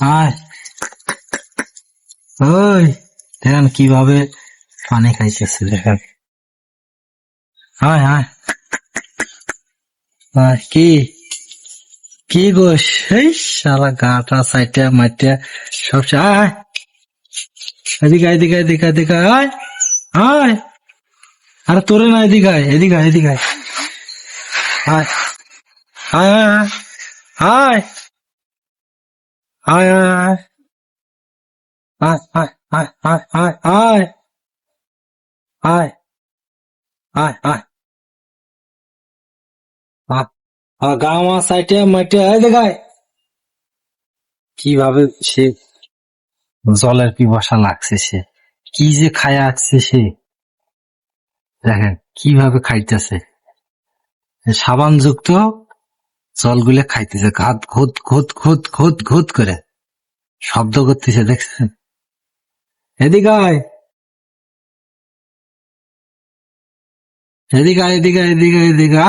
আয় ওই দেখেন কীভাবে পানি খাইতেছে দেখেন আয় কি কি গোস এই শালা গাটা সাইটে মাইটে সব আয়। এদিকে এদিকে এদিকে এদিকে আয়। আয় আরে তোরে না, এদিকে আয়, এদিকে এদিকে আয়। আয় আয় আয় আয় আয় আয় আয় আয় আয় আয় আয় আর গামা সাইটে মাইটে কীভাবে সে জলের পিপাসা লাগছে সে? কি যে খায়া আসছে সে? দেখেন, কীভাবে খাইতেছে? সাবান যুক্ত জলগুলো খাইতেছে ঘাত ঘুত ঘুত ঘুত ঘুত ঘুত করে শব্দ করতেছে দেখছেন এদিকে এদিকে আয় এদিকে এদিকে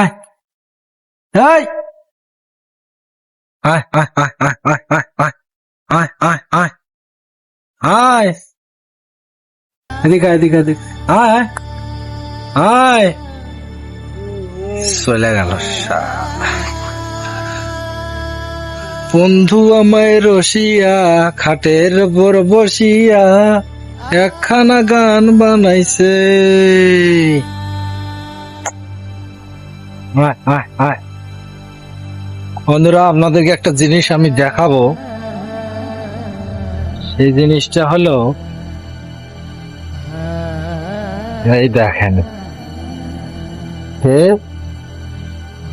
আয়, চলে গেল শালা। বন্ধু আমায় রসিয়া, খাটের উপর বসিয়া একখানা গান বানাইছে। বন্ধুরা, আপনাদেরকে একটা জিনিস আমি দেখাবো। সেই জিনিসটা হলো, এই দেখেন।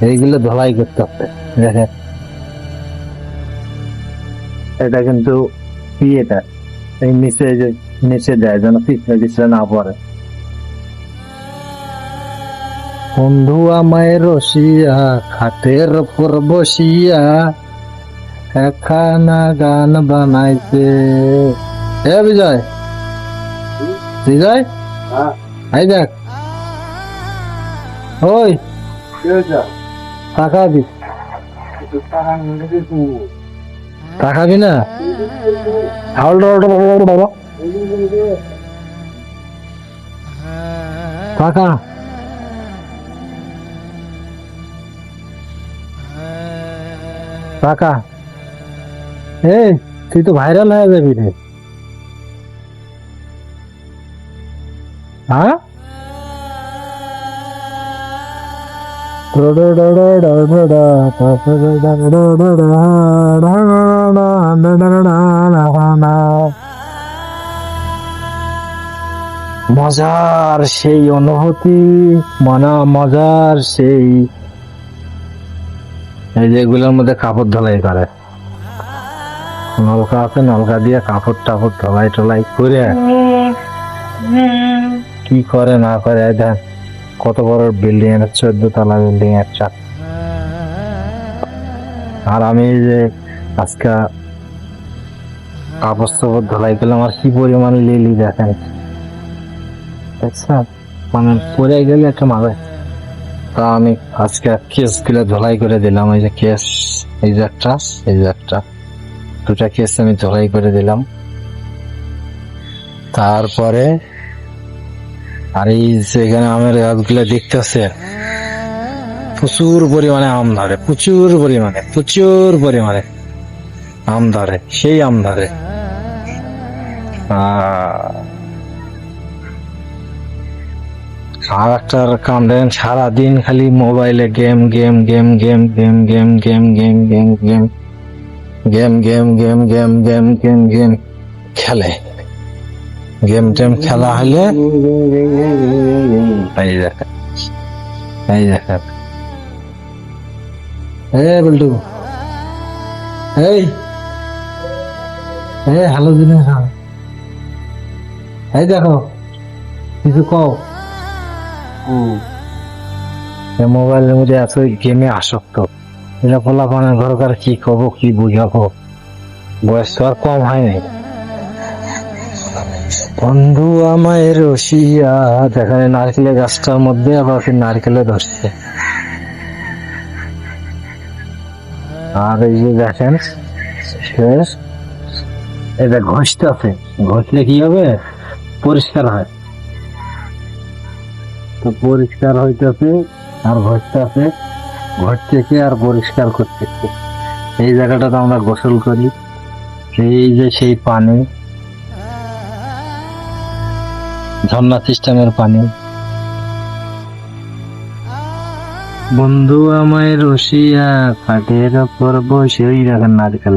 এইগুলো ধলাই করতে হবে। দেখেন। এটা কিন্তু কি এটা এই নিচে যে নিচে যায় যেন পিছনে পিছনে না পড়ে। বন্ধু আমায় রসিয়া খাটের উপর বসিয়া একখানা গান বানাইছে এ বিজয়। বিজয়? এই দেখ। ওই। টাকা দি টাকাবি না টাকা টাকা এই তুই তো ভাইরাল হয়ে যাবি রে হ্যাঁ মজার সেই অনুভূতি, মনা মজার সেই এই যে এগুলোর মধ্যে কাপড় ধলাই করে। নলকা আছে, নলকা দিয়ে কাপড় টাপড় ধলাই টলাই করে। কি করে না করে দেখ, কত বড় বিল্ডিং এর চোদ্দ তলা বিল্ডিং এর আর আমি যে আজকে আর কি পরিমাণ লিলি দেখেন। দেখছেন? মানে পরে গেলে একটা মারে। তা আমি আজকে ধলাই করে দিলাম, এই যে কেস এই যে একটা, এই যে একটা। দুটা কেস আমি ধলাই করে দিলাম। তারপরে, আর এই যেখানে আমের গাছগুলো দেখতেছে, প্রচুর পরিমাণে আম ধরে, প্রচুর পরিমাণে প্রচুর পরিমাণে। আম ধরে সেই আম ধরে আর একটা কাম দেখেন সারাদিন খালি মোবাইলে game game game game game game game game game game game game game game game game game খেলে গেম টেম খেলা হলে এই এই দেখেন এ বল্টু এই এই দেখো কিছু কও। মোবাইলের মধ্যে এত গেমে আসক্ত। এটা ঘরকার কি কব কি বুঝাবো? বয়স তো আর কম হয়নি বন্ধু আমায় রসিয়া দেখেন নারকেলের গাছটার মধ্যে আবার নারকেলে ধরছে। আর এই যে দেখেন সে এটা ঘষতে আছে। ঘষলে কি হবে? পরিষ্কার হয়। তো পরিষ্কার হইতেছে আর ঘষতে আছে ঘষতেছে আর পরিষ্কার করতেছে? এই জায়গাটাতে আমরা গোসল করি। এই যে সেই পানি, ঝর্ণা সিস্টেমের পানি। বন্ধু, আমায় রসিয়া খাটের ওপর বসে ওই দেখেন নারকেল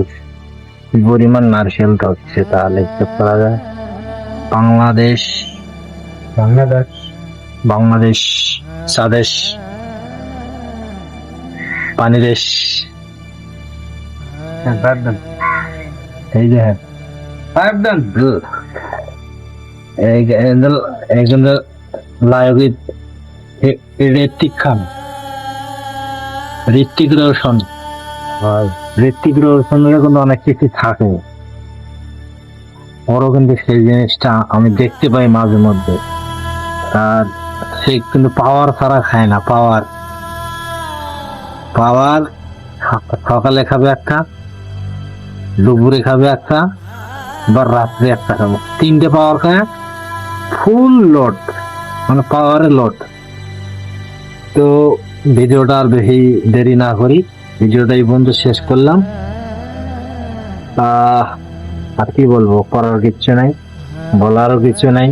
কি পরিমাণ নারকেল হচ্ছে তাহলে হিসেব করা যায়। বাংলাদেশ বাংলাদেশ। বাংলাদেশ স্বদেশ পানি দেশ এই যে একজন ঋত্বিক খান ঋত্বিক রোশন। আর ঋত্বিক রোশনের কিন্তু অনেক কিছু থাকে। ওরও কিন্তু সেই জিনিসটা আমি দেখতে পাই মাঝে মধ্যে। আর সে কিন্তু পাওয়ার ছাড়া খায় না, পাওয়ার। পাওয়ার, সকালে খাবে একটা, দুপুরে খাবে একটা, বা রাত্রে একটা খাবে। তিনটে পাওয়ার খায়, ফুল লোড মানে পাওয়ারের লোড। তো ভিডিওটা আর বেশি দেরি না করি। ভিডিওটা এই পর্যন্ত শেষ করলাম। আর কি বলব, করার কিচ্ছু নাই, বলারও কিছু নাই।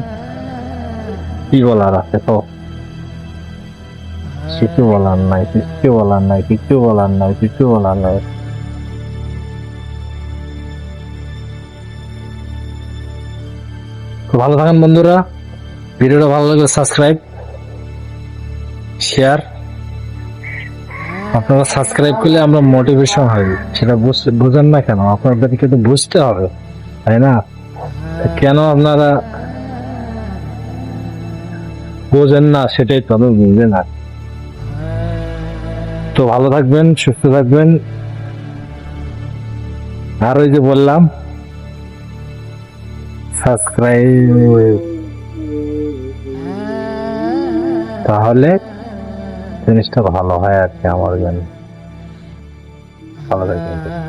কি বলার আছে তো? কিছু বলার নাই, কিছু বলার নাই, কিছু বলার নাই, কিছু বলার নাই। ভালো থাকেন বন্ধুরা। ভিডিওটা ভালো লাগলে সাবস্ক্রাইব শেয়ার আপনারা সাবস্ক্রাইব করলে আমরা মোটিভেশন হই সেটা বুঝ- বুঝেন না কেন? আপনাদেরকে তো বুঝতে হবে। তাই না? কেন আপনারা বোঝেন না? সেটাই তো আমি বুঝে না। তো ভালো থাকবেন, সুস্থ থাকবেন। আর ওই যে বললাম সাবস্ক্রাইব তাহলে জিনিসটা ভালো হয় আর কি আমার জন্য। ভালো থাকবেন